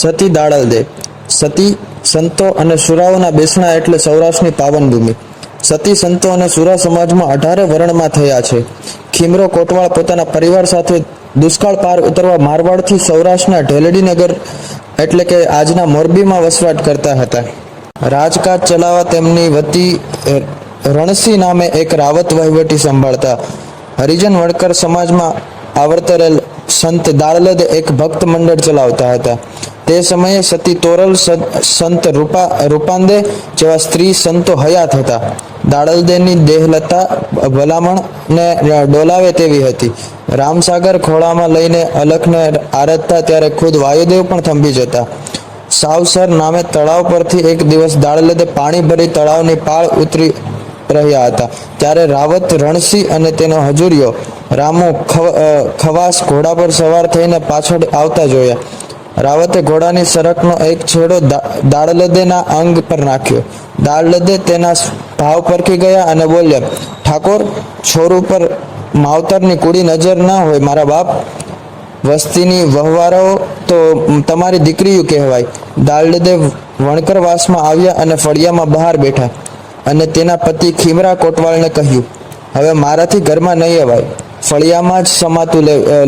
સતી દાડલ દે સતી સંતો અને સુરાઓના બેસણા એટલે સૌરાષ્ટ્રની પાવન ભૂમિ સતી સંતો અને સુરા સમાજમાં અઢારે વર્ણમાં થયા છે. ખીમરો કોટવાળ પોતાના પરિવાર સાથે દુષ્કાળ પાર ઉતરવા મારવાડથી સૌરાષ્ટ્રના ઢેલડીનગર એટલે કે આજના મોરબીમાં વસવાટ કરતા હતા. રાજકાજ ચલાવવા તેમની વતી રણસી નામે એક રાવત વહીવટી સંભાળતા. હરિજન વણકર સમાજમાં આવર્તરેલ સંત દાળલદ એક ભક્ત મંડળ ચલાવતા હતા. તે સમયે સતી તોરલ સંત રૂપા, રૂપાંદે જેવા સ્ત્રી સંતો હયાત હતા. દાડલદેની દેહલતા ભલામણને ડોલાવે તેવી હતી. રામસાગર ખોળામાં લઈને અલખને આરતતા ત્યારે ખુદ વાયુદેવ પણ થંભી જતા. સાવસર નામે તળાવ પરથી એક દિવસ દાડલદે પાણી ભરી તળાવની પાળ ઉતરી રહ્યા હતા. ત્યારે રાવત રણસિંહ અને તેનો હજુરિયો રામુ ખવ- ખવાસ ઘોડા પર સવાર થઈને પાછળ આવતા જોયા. રાવતે ઘોડાની સરકનો એક છેડો દાળલદેના અંગ પર નાખ્યો. દાળલદે તેના ભાવ પરખી ગયા અને બોલ્યા, ઠાકોર, છોરું પર માવતરની કુડી નજર ના હોય મારા બાપ. વસ્તીની વહવારો તો તમારી દીકરીયું કહેવાય. દાળદે વણકરવાસમાં આવ્યા અને ફળિયામાં બહાર બેઠા અને તેના પતિ ખીમરા કોટવાલને કહ્યું, હવે મારાથી ઘરમાં નહીં અવાય. ફળિયામાં જ સમાતું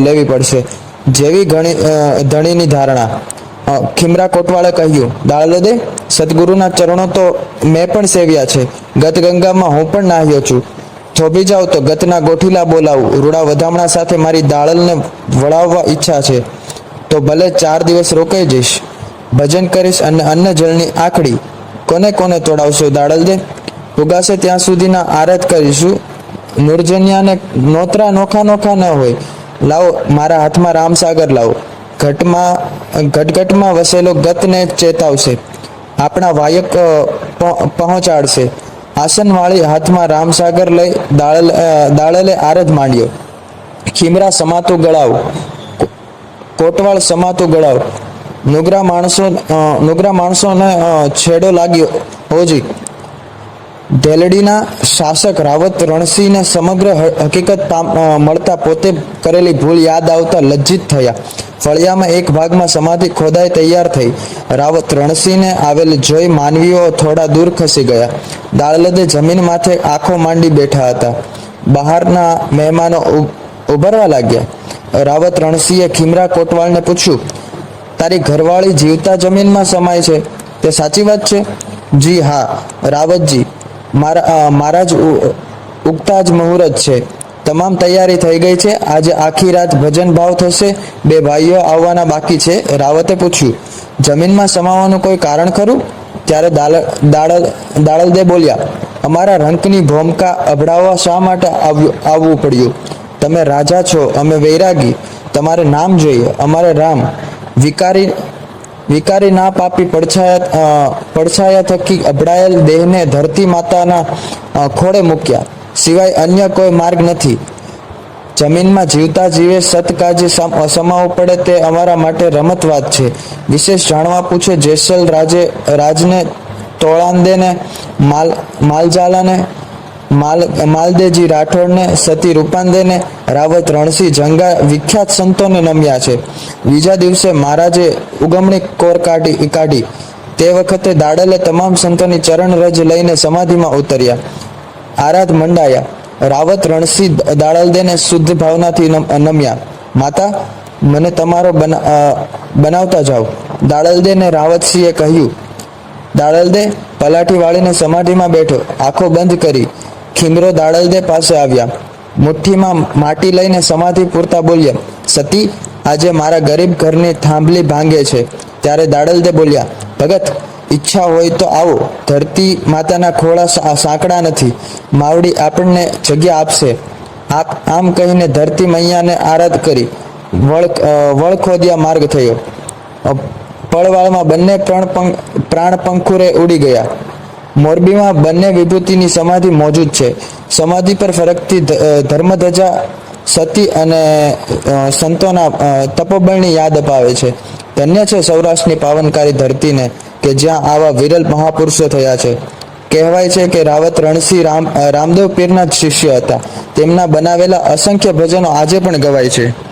લેવી પડશે. જેવી ઘણી ધણીની ધારણા. ખીમરા કોટવાળે કહ્યું, દાળદે સદગુરુના ચરણો તો મેં પણ સેવ્યા છે. ગત ગંગામાં હું પણ નાહ્યો છું. થોભી જાવ તો ગતના ગોઠીલા બોલાવું. રૂડા વધામણા સાથે મારી દાળલને વળાવવા ઈચ્છા છે. તો ભલે ચાર દિવસ રોકાઈ જઈશ. ભજન કરીશ અને અન્ન જળની આખડી કોને કોને તોડાવશો દાળલ દે ઉગાશે ત્યાં સુધીના આરત કરીશું. નુરજન્યાને નોતરા નોખા નોખા ન હોય. લાવો, મારા હાથમાં રામસાગર લાવો. ઘટમાં, ઘટઘટમાં વસેલો ગતને ચેતાવશે. આપણા વાયક પહોંચાડશે. આસનવાળી હાથમાં રામસાગર લઈ દાળલ દાળલે આરધ માંડ્યો. ખીમરા સમાતું ગળાવ. કોટવાળ સમાતું ગળાવ. નુગરા માણસો નુગરા માણસોને છેડો લાગ્યો. હોજી. ઢેલડીના શાસક રાવત રણસિંહને સમગ્ર હકીકત મળતા પોતે કરેલી ભૂલ યાદ આવતા લજ્જિત થયા. ફળિયામાં એક ભાગમાં સમાધિ ખોદાઈ તૈયાર થઈ. રાવત રણસિંહને આવેલ જોઈ માનવીઓ થોડા દૂર ખસી ગયા. દાળલદે જમીન માથે આંખો માંડી બેઠા હતા. બહારના મહેમાનો ઉભરવા લાગ્યા. રાવત રણસિંહે ખીમરા કોટવાલને પૂછ્યું, તારી ઘરવાળી જીવતા જમીનમાં સમાય છે? તે સાચી વાત છે? જી, હા. રાવતજી મારા મારા જ ઉગતા જ મુહૂર્ત છે. તમામ તૈયારી થઈ ગઈ છે. આજે આખી રાત ભજન ભાવ થશે. બે ભાઈઓ આવવાના બાકી છે. રાવતે પૂછ્યું, જમીનમાં સમાવાનું કોઈ કારણ ખરું? ત્યારે દાળ દાળલ દાળલદે બોલ્યા, અમારા રંકની ભૂમિકા અભડાવવા શા માટે આવવું પડ્યું? તમે રાજા છો, અમે વૈરાગી. તમારે નામ જોઈએ. અમારે રામ, વિકારી વિકારી ના પાપી પડછાયા પડછાયા થકી અભડાયેલ દેહને ધરતી માતાના ખોળે મૂક્યા. સિવાય અન્ય કોઈ માર્ગ નથી. જમીનમાં જીવતા જીવે સતકાજી સમાવું પડે તે અમારા માટે રમત વાત છે. વિશેષ જાણવા પૂછે જેસલ રાજે, રાજને તોળાંદેને, માલ, માલજાલાને માલ માલદેજી રાઠોડને, સતી રૂપાંદેને, રાવત રણસિંહ જંગા વિખ્યાત સંતોને નમ્યા છે. બીજા દિવસે મહારાજે ઉગમણી કોર કાઢી કાઢી. તે વખતે દાડલે તમામ સંતોની ચરણ રજ લઈને સમાધિમાં ઉતર્યા. આરાધ મંડાયા. રાવત રણસિંહ દાડલદેને શુદ્ધ ભાવનાથી નમ્યા. માતા, મને તમારો બના- બનાવતા જાઓ. દાળલદેને રાવતસિંહે કહ્યું, દાડલદે, પલાઠી વાળીને સમાધિમાં બેઠો. આંખો બંધ કરી. ખીમરો દાડલદે પાસે આવ્યા. મુઠ્ઠીમાં માટી લઈને સમાધિ પૂરતા બોલ્યા, સતી, આજે મારા ગરીબ ઘરની થાંભલી ભાંગે છે. ત્યારે દાડલદે બોલ્યા, ભગત, ઈચ્છા હોય તો આવો. ધરતી માતાના ખોળા સાંકડા નથી. માવડી આપણને જગ્યા આપશે. આપ, આમ કહીને ધરતી મૈયાને આરાધ કરી, વળ વળખોદિયા વળ ખોદિયા માર્ગ થયો. પળવાળમાં બંને પ્રાણ પંખુરે ઉડી ગયા. મોરબીમાં બંને વિભૂતિની સમાધિ મોજૂદ છે. સમાધિ પર ફરકતી ધર્મધજા, સતી અને સંતોના તપોબળની યાદ અપાવે છે. ધન્ય છે સૌરાષ્ટ્રની પાવનકારી ધરતીને કે જ્યાં આવા વિરલ મહાપુરુષો થયા છે. કહેવાય છે કે રાવત, રણસિંહ, રામ રામદેવ પીરના જ શિષ્ય હતા. તેમના બનાવેલા અસંખ્ય ભજનો આજે પણ ગવાય છે.